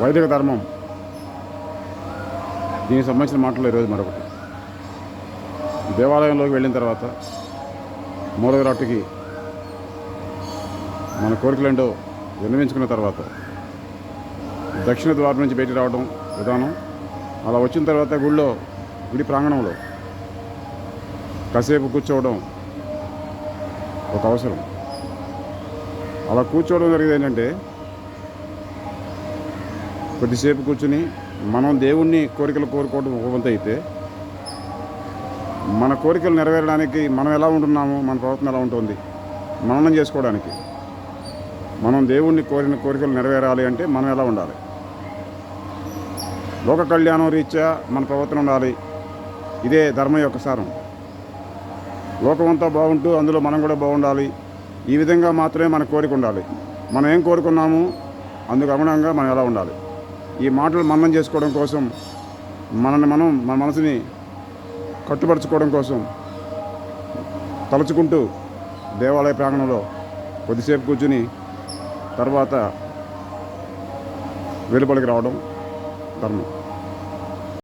వైదిక ధర్మం. దీనికి సంబంధించిన మాటలు ఈరోజు మరొకటి. దేవాలయంలోకి వెళ్ళిన తర్వాత మూలవిరాట్టుకి మన కోరికలేంటో విన్నవించుకున్న తర్వాత దక్షిణ ద్వారం నుంచి బయటికి రావడం విధానం అలా వచ్చిన తర్వాత గుళ్ళో గుడి ప్రాంగణంలో కాసేపు కూర్చోవడం ఒక అవసరం. అలా కూర్చోవడం జరిగేది ఏంటంటే కొద్దిసేపు కూర్చుని మనం దేవుణ్ణి కోరికలు కోరుకోవడం ఒక అయితే మన కోరికలు నెరవేరడానికి మనం ఎలా ఉంటున్నాము మన ప్రవర్తన ఎలా ఉంటుంది మననం చేసుకోవడానికి మనం దేవుణ్ణి కోరిన కోరికలు నెరవేరాలి అంటే మనం ఎలా ఉండాలి? లోక కళ్యాణం రీత్యా మన ప్రవర్తన ఉండాలి. ఇదే ధర్మం యొక్క సారం. లోకమంతా బాగుంటూ అందులో మనం కూడా బాగుండాలి. ఈ విధంగా మాత్రమే మన కోరిక ఉండాలి. మనం ఏం కోరుకున్నాము అందుకు అనుగుణంగా మనం ఎలా ఉండాలి? ఈ మాటలు మననం చేసుకోవడం కోసం మనల్ని మనం మన మనసుని కట్టుపరుచుకోవడం కోసం తలుచుకుంటూ దేవాలయ ప్రాంగణంలో కొద్దిసేపు కూర్చుని తర్వాత వెలుపలికి రావడం ధర్మం.